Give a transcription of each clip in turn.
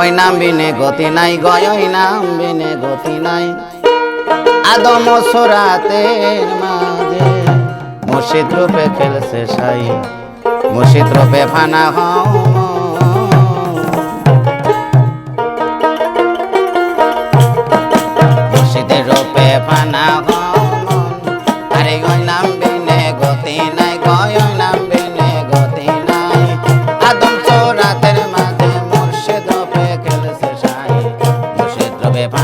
ওই নাম বিনে গতি নাই গয় ওই নাম বিনে গতি নাই। আদম সরাতে মাঝে মুর্শিদ রূপে খেলছে সাই, মুর্শিদ রূপে ফানা হ ফানা হন আরে গয় নাম বিনে গতি নাই গয় নাম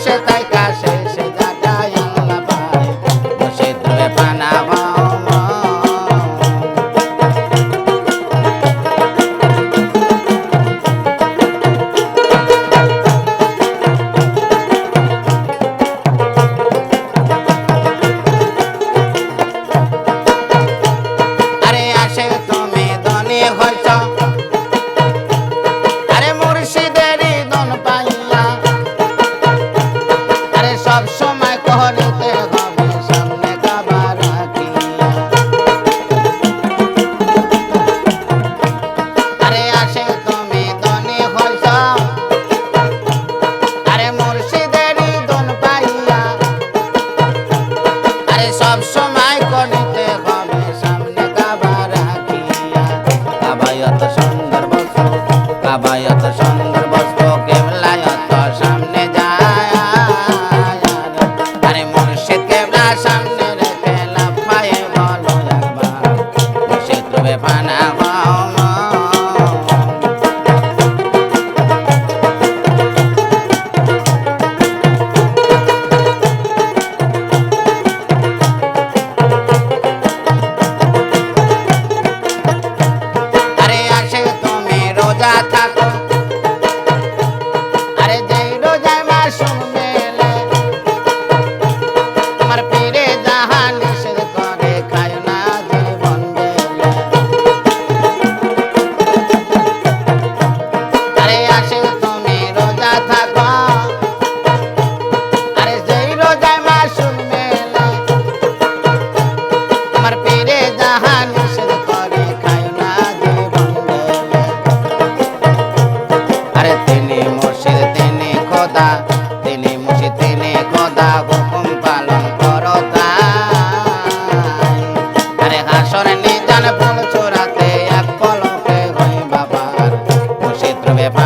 Rochette. সব সময় করিতে হবে সামনে কাবা রাখিয়া। কাবায়ত সুন্দর বসো কাবায়ত